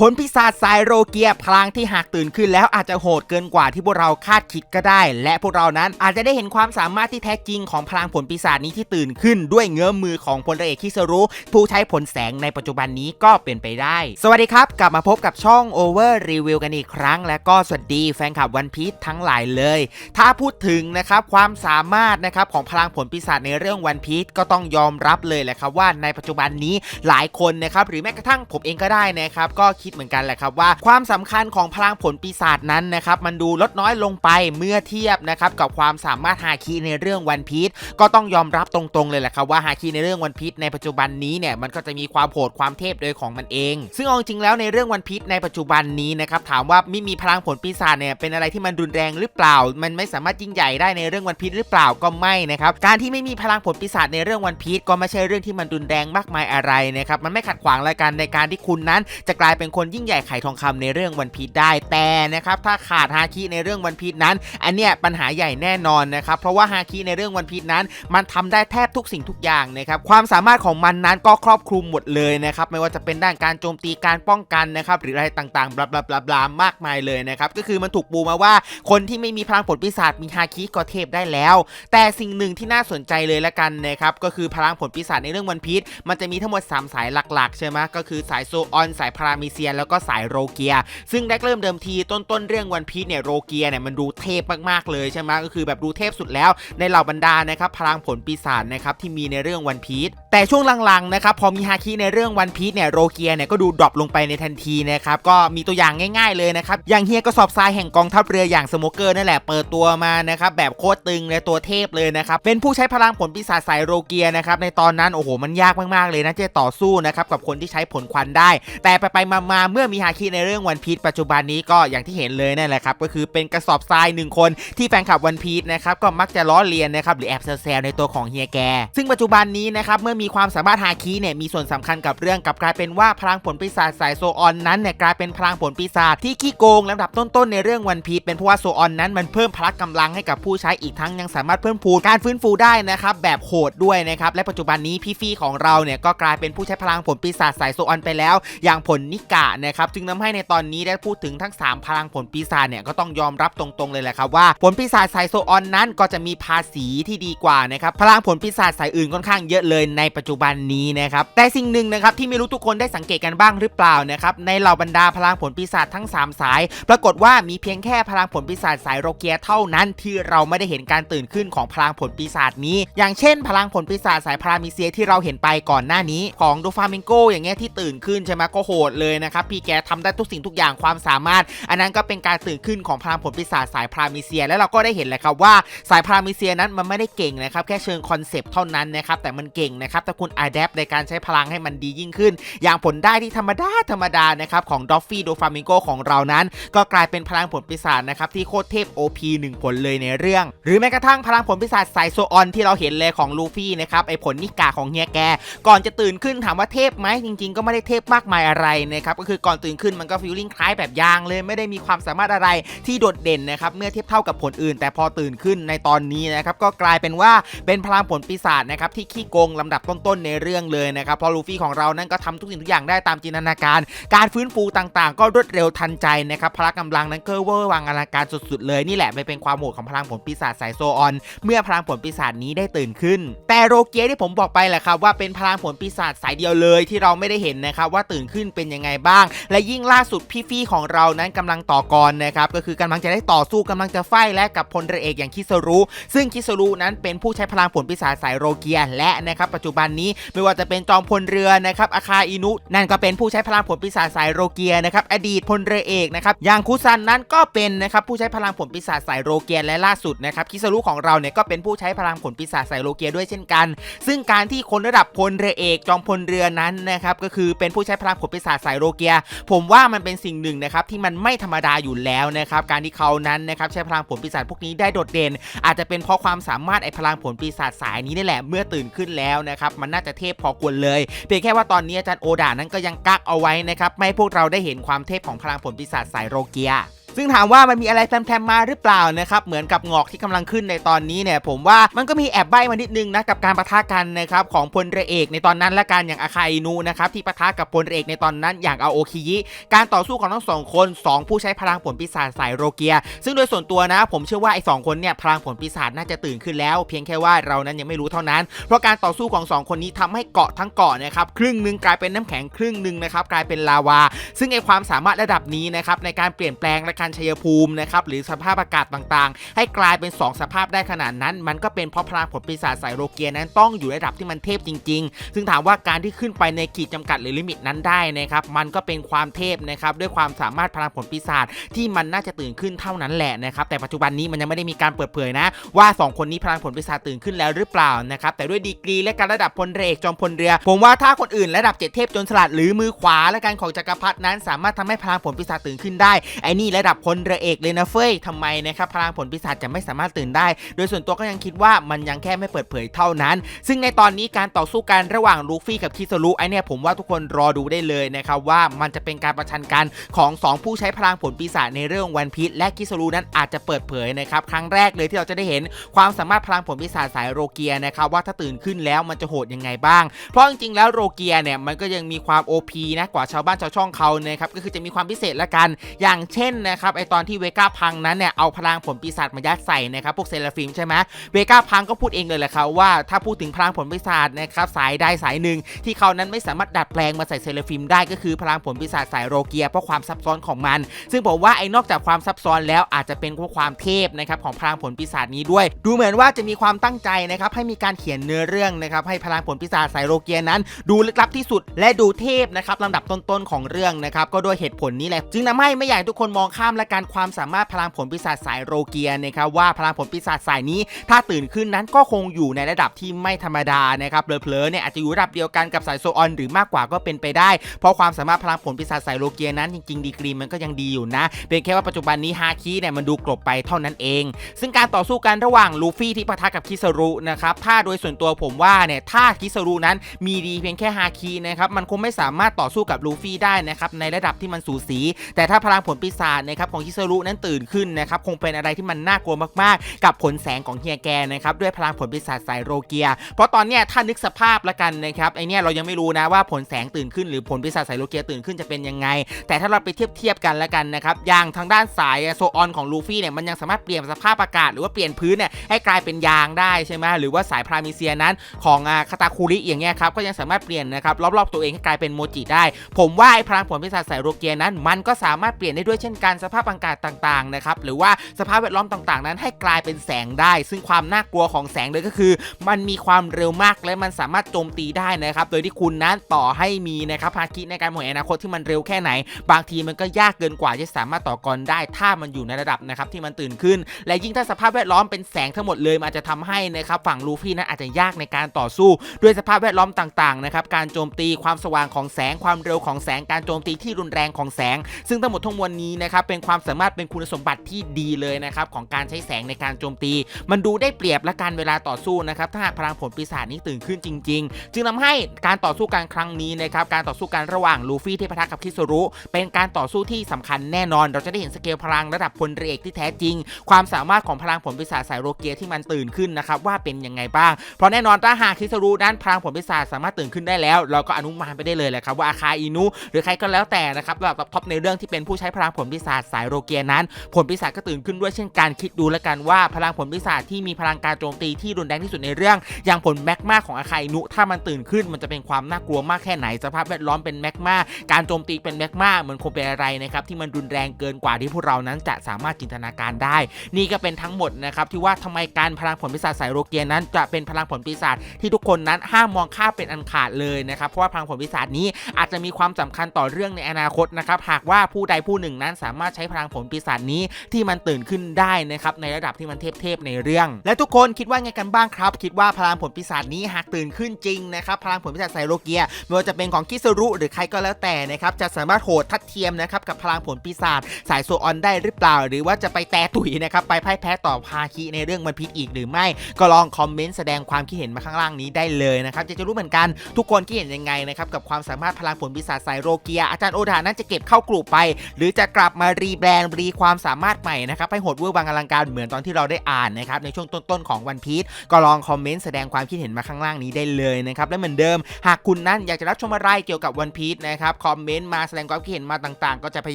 ผลพิศาจสายโรเกียพลังที่หากตื่นขึ้นแล้วอาจจะโหดเกินกว่าที่พวกเราคาดคิดก็ได้ และพวกเรานั้นอาจจะได้เห็นความสามารถที่แท้จริงของพลังผลปีศาจนี้ที่ตื่นขึ้นด้วยเงื้อมือของพลเรือเอกคิสรุผู้ใช้ผลแสงในปัจจุบันนี้ก็เป็นไปได้ สวัสดีครับ กลับมาพบกับช่อง Over Review กันอีกครั้ง และก็สวัสดีแฟนคลับวันพีชทั้งหลายเลย ถ้าพูดถึงนะครับความสามารถนะครับของพลังผลปีศาจในเรื่องวันพีชก็ต้องยอมรับเลยแหละครับว่าในปัจจุบันนี้หลายคนนะครับหรือแม้กระทั่งผมเองก็ได้นะครับก็คิดเหมือนกันแหละครับว่าความสำคัญของพลังผลปีศาจนั้นนะครับมันดูลดน้อยลงไปเมื่อเทียบนะครับกับความสามารถฮาคิในเรื่องวันพีชก็ต้องยอมรับตรงๆเลยแหละครับว่าฮาคิในเรื่องวันพีชในปัจจุบันนี้เนี่ยมันก็จะมีความโหดความเทพโดยของมันเอง ซึ่งเอาจริงแล้วในเรื่องวันพีชในปัจจุบันนี้นะครับถามว่าไม่มีพลังผลปีศาจเนี่ยเป็นอะไรที่มันรุนแรงหรือเปล่า มันไม่สามารถยิ่งใหญ่ได้ในเรื่องวันพีชหรือเปล่าก็ไม่นะครับการที่ไม่มีพลังผลปีศาจในเรื่องวันพีชก็ไม่ใช่เรื่องที่มันรุนแรงมากมายอะไรนะครับมันไม่ขัดขวางอะไรกันในการที่คุณนั้นจะกลายเป็นคนยิ่งใหญ่ไข่ทองคำในเรื่องวันพีชได้แต่นะครับถ้าขาดฮาคิในเรื่องวันพีชนั้น อันเนี้ยปัญหาใหญ่แน่นอนนะครับเพราะว่าฮาคิในเรื่องวันพีชนั้น มันทำได้แทบทุกสิ่งทุกอย่างนะครับความสามารถของมันนั้นก็ครอบคลุมหมดเลยนะครับไม่ว่าจะเป็นด้านการโจมตีการป้องกันนะครับหรืออะไรต่างๆบลาบลาบลาบลามากมายเลยนะครับก็คือมันถูกปูมาว่าคนที่ไม่มีพลังผลปีศาจมีฮาคิก็เทพได้แล้ว แต่สิ่งหนึ่งที่น่าสนใจเลยละกันนะครับก็คือพลังผลปีศาจในเรื่องวันพีชมันจะมีทั้งหมด 3 สายหลักๆใช่ไหมก็คือสายโซออนสายพารามิเซียยแล้วก็สายโรเกีย ซึ่งแรกเริ่มเดิมทีต้นต้นๆเรื่องวันพีชเนี่ยโรเกียเนี่ยมันดูเทพมากๆเลยใช่ไหมก็คือแบบดูเทพสุดแล้วในเหล่าบรรดานะครับพลังผลปีศาจนะครับที่มีในเรื่องวันพีช แต่ช่วงหลังๆนะครับพอมีฮาคิในเรื่องวันพีชเนี่ยโรเกียเนี่ยก็ดูดรอปลงไปในทันทีนะครับก็มีตัวอย่างง่าย ๆเลยนะครับอย่างเฮียกระสอบทรายแห่งกองทัพเรืออย่างสโมเกอร์นั่นแหละเปิดตัวมานะครับแบบโคตรตึงและตัวเทพเลยนะครับเป็นผู้ใช้พลังผลปีศาจสายโรเกียนะครับในตอนนั้นโอ้โหมันยากมากๆเลยนะจะต่อสู้นะครับกับคนที่ใช้ผลควันได้ แต่ไปไปมาๆเมื่อมีฮาคิในเรื่องวันพีชปัจจุบันนี้ก็อย่างที่เห็นเลยนั่นแหละครับก็คือเป็นกระสอบทรายหนึ่งคนที่แฟนคลับวันพีชนะครับก็มักจะล้อเลียนนะครับหรือแอบแซวในตัวของเฮียแกซึ่งปัจจุบันนี้นะครับเมื่อมีความสามารถฮาคิเนี่ยมีส่วนสำคัญกับเรื่องกับกลายเป็นว่าพลังผลปีศาจสายโซออนนั้นเนี่ยกลายเป็นพลังผลปีศาจที่ขี้โกงลำดับต้นๆในเรื่องวันพีเป็นเพราะว่าโซออนนั้นมันเพิ่มพลังกำลังให้กับผู้ใช้อีกทั้งยังสามารถเพิ่มพูนการฟื้นฟูได้นะครับแบบโหดด้วยนะครับและปัจจุบันนี้พี่ฟี่ของเราเนี่ยก็กลายเป็นผู้ใช้พลังผลปีศาจสายโซออนไปแล้ว อย่างผลนิกะนะครับจึงทำให้ในตอนนี้ได้พูดถึงทั้ง 3 พลังผลปีศาจเนี่ยก็ต้องยอมรับตรงๆเลยแหละครับว่าผลปีศาจสายโซออนนั้นก็จะมีภาษีที่ดีกว่านะครับพลังผลปีศาจสายอื่นค่อนข้างเยอะเลยในปัจจุบันนี้นะครับแต่สิ่งหนึ่งนะครับที่ไม่รู้ทุกคนได้สังเกตกันบ้างหรือเปล่านะครับในเหล่าบรรดาพลังผลปีศาจทั้ง 3 สาย ปรากฏว่ามีเพียงแค่พลังผลปีศาจสายโรเกียเท่านั้นที่เราไม่ได้เห็นการตื่นขึ้นของพลังผลปีศาจนี้ อย่างเช่น พลังผลปีศาจสายพารามิเซียที่เราเห็นไปก่อนหน้านี้ ของโดฟามิงโกอย่างเงี้ยที่ตื่นขึ้นใช่ไหมก็โหดเลยนะครับพี่แกทำได้ทุกสิ่งทุกอย่างความสามารถ อันนั้นก็เป็นการตื่นขึ้นของพลังผลปีศาจสายพารามิเซีย แล้วเราก็ได้เห็นแหละครับว่าสายพารามิเซียนั้นมันไม่ได้เก่งนะครับแค่เชิงคอนเซปต์เท่านั้นนะครับแต่มันเก่งนะครับถ้าคุณอัดแอปในการใช้พลังให้มันดียิ่งขึ้น อย่างผลได้ที่ธรรมดาธรรมดานะครับของดอฟฟี่โดฟามิงโกของเรานั้น ก็กลายเป็นพลังผลปีศาจนะครับที่โคตรเทพ OP 1 ผลเลยในเรื่อง หรือแม้กระทั่งพลังผลปีศาจสายโซออนที่เราเห็นเลยของลูฟี่นะครับไอผลนิกาของเฮียแก ก่อนจะตื่นขึ้นถามว่าเทพไหมจริง ๆ ก็ไม่ได้เทพมากมายอะไรนะครับก็คือก่อนตื่นขึ้นมันก็ฟีลลิ่งคล้ายแบบยางเลยไม่ได้มีความสามารถอะไรที่โดดเด่นนะครับเมื่อเทียบเท่ากับผลอื่น แต่พอตื่นขึ้นในตอนนี้นะครับก็กลายเป็นว่าเป็นพลังผลปีศาจนะครับที่ขี้โกงลำดับต้นๆในเรื่องเลยนะครับเพราะลูฟี่ของเรานั้นก็ทำทุกสิ่งทุกอย่างได้ตามจินตนาการ การฟื้นฟูต่างๆ ก็รวดเร็วทันใจนะครับพละกำลังนั้นก็เวอร์วังอลังการสุดๆเลยนี่แหละไม่เป็นความโหดของพลังผลปีศาจสายโซออน เมื่อพลังผลปีศาจนี้ได้ตื่นขึ้น แต่โรเกียที่ผมบอกไปแหละครับว่าเป็นพลังผลปีศาจสายเดียวเลยที่เราไม่ได้เห็นนะครับว่าตื่นขึ้นเป็นยังไงบ้าง และยิ่งล่าสุดพี่ฟี่ของเรานั้นกำลังต่อกรนะครับก็คือกำลังจะได้ต่อสู้กำลังจะไฟและกับพลเรือเอกอย่างคิสรุ ซึ่งคิสรุนั้นเป็นผู้ใช้พลังผลปีศาจสายโรเกียและนะครับปัจจุบันนี้ ไม่ว่าจะเป็นจอมพลเรือนะครับอาคาอินุ นั่นก็เป็นผู้ใช้พลังผลปีศาจสายโรเกียนะครับอดีตพลเรือเอกนะครับอย่างคุซันนั้นก็เป็นนะครับผู้ใช้พลังผลปีศาจสายโรเกียและล่าสุดนะครับคิสรุของเราเนี่ยก็เป็นผู้ใช้พลังผลปีศาจสายโรเกียด้วยเช่นกัน ซึ่งการที่คนระดับพลเรือเอกจอมพลเรือนั้นนะครับก็คือเป็นผู้ใช้พลังผลปีศาจสายโรเกีย ผมว่ามันเป็นสิ่งหนึ่งนะครับที่มันไม่ธรรมดาอยู่แล้วนะครับการที่เขานั้นนะครับใช้พลังผลปีศาจพวกนี้ได้โดดเด่น อาจจะเป็นเพราะความสามารถไอพลังผลปีศาจสายนี้นี่แหละเมื่อตื่นขึ้นแล้วนะครับมันน่าจะเทพพอควรเลยเพียงแค่ว่าตอนนี้อาจารย์โอดานั้นก็ยังกักเอาไว้นะครับไม่ให้พวกเราได้เห็นความเทพของพลังผลปีศาจสายโรเกีย ซึ่งถามว่ามันมีอะไรแพรมๆมาหรือเปล่านะครับเหมือนกับงอกที่กำลังขึ้นในตอนนี้เนี่ยผมว่ามันก็มีแอบใบ้มานิดนึงนะกับการประทะกันนะครับของพลเรือเอกในตอนนั้นและการอย่างอาคาอินูนะครับที่ปะทะกับพลเรือเอกในตอนนั้นอย่างอาโอคิยิการต่อสู้ของทั้งสองคนสองผู้ใช้พลังผลปีศาจสายโรเกีย ซึ่งโดยส่วนตัวนะผมเชื่อว่าไอ้สองคนเนี่ยพลังผลปีศาจน่าจะตื่นขึ้นแล้ว เพียงแค่ว่าเรานั้นยังไม่รู้เท่านั้น เพราะการต่อสู้ของสองคนนี้ทำให้เกาะทั้งเกาะนะครับครึ่งหนึ่งกลายเป็นน้ำแข็งครึ่งหนึ่งนะครับกลายเป็นลาวา ซึ่งไอความสามารถระดับนี้นะครับในการเปลี่ยนแปลงและการชัยภูมินะครับหรือสภาพอากาศต่างๆ ให้กลายเป็น 2 สภาพได้ขนาดนั้น มันก็เป็นเพราะพลังผลปีศาจสายโรเกียนั้นต้องอยู่ระดับที่มันเทพจริง ๆ ซึ่งถามว่าการที่ขึ้นไปในขีดจำกัดหรือลิมิตนั้นได้นะครับมันก็เป็นความเทพนะครับด้วยความสามารถพลังผลปีศาจที่มันน่าจะตื่นขึ้นเท่านั้นแหละนะครับแต่ปัจจุบันนี้มันยังไม่ได้มีการเปิดเผยนะ ว่า 2 คนนี้พลังผลปีศาจตื่นขึ้นแล้วหรือเปล่านะครับแต่ด้วยดีกรีและการระดับพลเรือเอกจอมพลเรือ ผมว่าถ้าคนอื่นระดับเจ็ดเทพจนสลัดหรือมือขวาและการของจักรพรรดินั้น สามารถทำให้พลังผลปีศาจตื่นขึ้นได้ไอ้นี่ระดับพลเรือเอกเลยนะเฟ้ยทำไมนะครับพลังผลปีศาจจะไม่สามารถตื่นได้ โดยส่วนตัวก็ยังคิดว่ามันยังแค่ไม่เปิดเผยเท่านั้น ซึ่งในตอนนี้การต่อสู้กันระหว่างลูฟี่กับคิสรุไอเนี่ยผมว่าทุกคนรอดูได้เลยนะครับว่ามันจะเป็นการประชันกันของ 2 ผู้ใช้พลังผลปีศาจในเรื่องวันพีชและคิสรุนั้นอาจจะเปิดเผยนะครับครั้งแรกเลยที่เราจะได้เห็นความสามารถพลังผลปีศาจสายโรเกียนะครับว่าถ้าตื่นขึ้นแล้วมันจะโหดยังไงบ้าง เพราะจริงๆแล้วโรเกียเนี่ยมันก็ยังมีความ OP นะกว่าชาวบ้านชาวช่องเขานะครับก็คือจะมีความพิเศษละกัน อย่างเช่นนะครับไอตอนที่เวก้าพังนั้นเนี่ยเอาพลังผลปีศาจมายัดใส่นะครับพวกเซราฟิมใช่ไหมเวก้าพังก็พูดเองเลยแหละครับว่าถ้าพูดถึงพลังผลปีศาจนะครับสายใดสายหนึ่ง ที่เขานั้นไม่สามารถดัดแปลงมาใส่เซราฟิมได้ก็คือพลังผลปีศาจสายโรเกีย เพราะความซับซ้อนของมัน ซึ่งผมว่าไอ้นอกจากความซับซ้อนแล้วอาจจะเป็นเพราะความเทพนะครับของพลังผลปีศาจนี้ด้วย ดูเหมือนว่าจะมีความตั้งใจนะครับให้มีการเขียนเนื้อเรื่องนะครับให้พลังผลปีศาจสายโรเกียนั้น ดูลึกลับที่สุดและดูเทพนะครับลำดับต้นๆของเรื่องนะครับก็ด้วยเหตุผลนี้แหละจึงทำให้ไม่อยากทุกคนมองข้ามและการความสามารถพลังผลปีศาจสายโรเกียนะครับว่าพลังผลปีศาจสายนี้ ถ้าตื่นขึ้นนั้นก็คงอยู่ในระดับที่ไม่ธรรมดานะครับเผลอๆเนี่ยอาจจะอยู่ระดับเดียวกันกับสายโซออนหรือมากกว่าก็เป็นไปได้ เพราะความสามารถพลังผลปีศาจสายโลเกียนั้นจริงๆดีกรีมันก็ยังดีอยู่นะเพียงแค่ว่าปัจจุบันนี้ฮาคิเนี่ยมันดูกลบไปเท่านั้นเอง ซึ่งการต่อสู้กันระหว่างลูฟี่ที่ปะทะกับคิสรุนะครับถ้าโดยส่วนตัวผมว่าเนี่ยถ้าคิสรุนั้นมีดีเพียงแค่ฮาคินะครับมันคงไม่สามารถต่อสู้กับลูฟี่ได้นะครับในระดับที่มันสูสี แต่ถ้าพลังผลปีศาจนะครับของคิสรุนั้นตื่นขึ้นนะครับคงเป็นอะไรที่มันน่ากลัวมากๆ กับผลแสงของเฮียแกนะครับด้วยพลังผลปีศาจสายโรเกีย เพราะตอนเนี้ยถ้านึกสภาพละกันนะครับไอเนี้ยเรายังไม่รู้นะว่าผลแสงตื่นขึ้นหรือผลปีศาจสายโลเกียตื่นขึ้นจะเป็นยังไง แต่ถ้าเราไปเทียบเทียบกันละกันนะครับอย่างทางด้านสายโซออนของลูฟี่เนี่ยมันยังสามารถเปลี่ยนสภาพอากาศหรือว่าเปลี่ยนพื้นเนี่ยให้กลายเป็นยางได้ใช่ไหมหรือว่าสายพรามิเซียนั้นของอาคาตาคูริอย่างเงี้ยครับก็ยังสามารถเปลี่ยนนะครับรอบๆตัวเองให้กลายเป็นโมจิได้ ผมว่าไอพลังผลปีศาจสายโรเกียนั้น มันก็สามารถเปลี่ยนได้ด้วยเช่นกันสภาพอากาศต่างๆนะครับหรือว่าสภาพแวดล้อมต่างๆ นั้นให้กลายเป็นแสงได้ ซึ่งความน่ากลัวของแสงเลยก็คือ มันมีความเร็วมากและมันสามารถโจมตีได้นะครับโดยที่คุณนั้นต่อให้มีนะครับภาคิในการหมวยอนาคตที่มันเร็วแค่ไหน บางทีมันก็ยากเกินกว่าที่สามารถต่อกรได้ ถ้ามันอยู่ในระดับนะครับที่มันตื่นขึ้น และยิ่งถ้าสภาพแวดล้อมเป็นแสงทั้งหมดเลยมันอาจจะทำให้นะครับฝั่งลูฟี่นั้นอาจจะยากในการต่อสู้ ด้วยสภาพแวดล้อมต่างๆนะครับการโจมตีความสว่างของแสงความเร็วของแสงการโจมตีที่รุนแรงของแสง ซึ่งทั้งหมดทั้งมวลนี้นะครับเป็นความสามารถเป็นคุณสมบัติที่ดีเลยนะครับของการใช้แสงในการโจมตี มันดูได้เปรียบและการเวลาต่อสู้นะครับถ้าหากพลังผลปีศาจนี้ตื่นขึ้นจริง ๆ จึงทำให้การต่อสู้กันครั้งนี้นะครับการต่อสู้กันระหว่างลูฟี่ที่ปะทะกับคิสรุ เป็นการต่อสู้ที่สำคัญแน่นอน เราจะได้เห็นสเกลพลังระดับพลเรือเอกที่แท้จริง ความสามารถของพลังผลปีศาจสายโรเกียที่มันตื่นขึ้นนะครับว่าเป็นยังไงบ้างเพราะแน่นอนถ้าหากคิสรุนั้นพลังผลปีศาจสามารถตื่นขึ้นได้แล้ว เราก็อนุมานไปได้เลยแหละครับว่าอาคาอินุหรือใครก็แล้วแต่นะครับระดับท็อปในเรื่องที่เป็นผู้ใช้พลังผลปีศาจสายโรเกียนั้น ผลปีศาจก็ตื่นขึ้นด้วยเช่นกันคิดดูแล้วกันว่าพลังผลปีศาจที่มีพลังการโจมตีที่รุนแรงที่สุดในเรื่อง อย่างผลแมกมาของอาคาอินุถ้ามันตื่นขึ้นมันจะเป็นความน่ากลัวมากแค่ไหนสภาพแวดล้อมเป็นแมกมาการโจมตีเป็นแมกมาเหมือนคงเป็นอะไรนะครับที่มันรุนแรงเกินกว่าที่พวกเรานั้นจะสามารถจินตนาการได้ นี่ก็เป็นทั้งหมดนะครับที่ว่าทำไมการพลังผลปีศาจสายโรเกียนั้น จะเป็นพลังผลปีศาจที่ทุกคนนั้นห้ามมองข้ามเป็นอันขาดเลยนะครับเพราะว่าพลังผลปีศาจนี้อาจจะมีความสำคัญต่อเรื่องในอนาคตนะครับหากว่าผู้ใดผู้หนึ่งนั้นสามารถใช้พลังผลปีศาจนี้ที่มันตื่นขึ้นได้นะครับในระดับที่มันเทพๆในเรื่อง และทุกคนคิดว่าไงกันบ้างครับ คิดว่าพลังผลปีศาจนี้หากตื่นขึ้นจริงนะครับพลังผลปีศาจไซโรเกียไม่ว่าจะเป็นของคิสรุหรือใครก็แล้วแต่นะครับจะสามารถโหดทัดเทียมนะครับกับพลังผลปีศาจสายโซออนได้หรือเปล่า หรือว่าจะไปแตะตุ๋ยนะครับไปพ่ายแพ้ต่อพาคิในเรื่องมันพิษอีกหรือไม่ ก็ลองคอมเมนต์แสดงความคิดเห็นมาข้างล่างนี้ได้เลยนะครับจะจะรู้เหมือนกันทุกคนคิดเห็นยังไงนะครับกับความสามารถพลังผลปีศาจสายโรเกีย อาจารย์โอดานั้นจะเก็บเข้ากลุ่มไป หรือจะกลับมารีรีแบรนด์รีความสามารถใหม่นะครับให้โหดเวอร์บางอลังการเหมือนตอนที่เราได้อ่านนะครับในช่วงต้นๆของวันพีชก็ลองคอมเมนต์แสดงความคิดเห็นมาข้างล่างนี้ได้เลยนะครับและเหมือนเดิม หากคุณนั้นอยากจะรับชมอะไรเกี่ยวกับวันพี e นะครับคอมเมนต์มาแสดงความคิดเห็นมาต่างๆ ก็จะพย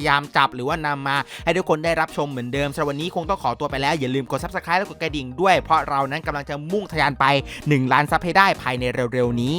ายามจับหรือว่านำมาให้ทุกคนได้รับชมเหมือนเดิมสำหรับวันนี้คงต้องขอตัวไปแล้วอย่าลืมกด subscribe และกดกระดิ่งด้วย เพราะเรานั้นกำลังจะมุ่งทะยานไป1ล้านซับให้ได้ภายในเร็วๆนี้